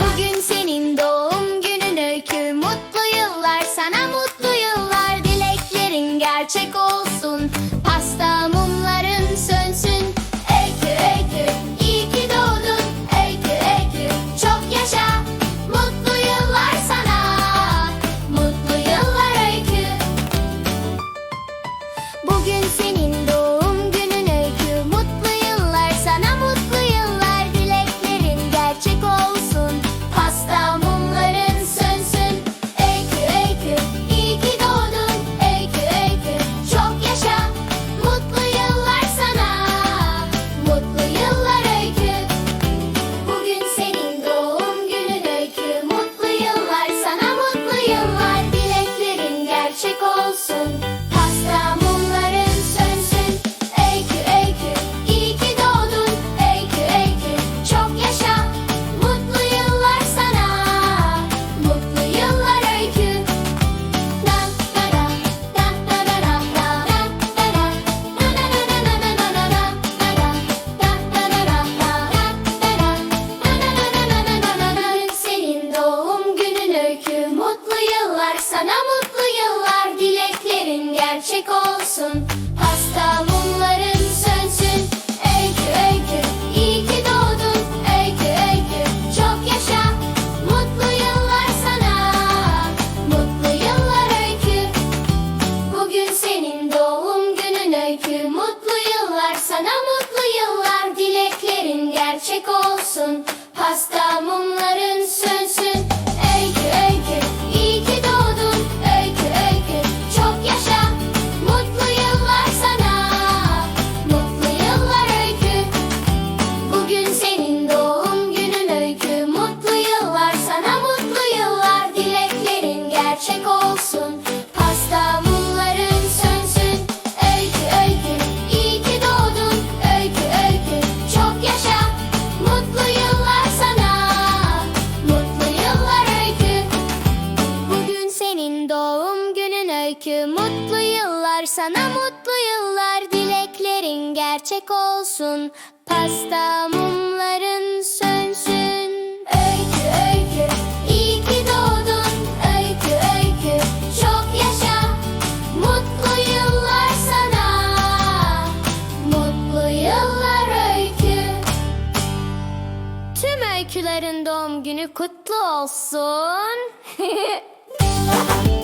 Bugün senin doğum günün öykü Mutlu yıllar sana mutlu yıllar Dileklerin gerçek olsun Pastam gerçek olsun. Hastamız öykü Mutlu yıllar sana mutlu yıllar Dileklerin gerçek olsun. Pasta mumların sönsün. Öykü öykü iyi ki doğdun. Öykü öykü çok yaşa. Mutlu yıllar sana. Mutlu yıllar öykü. Tüm öykülerin doğum günü kutlu olsun.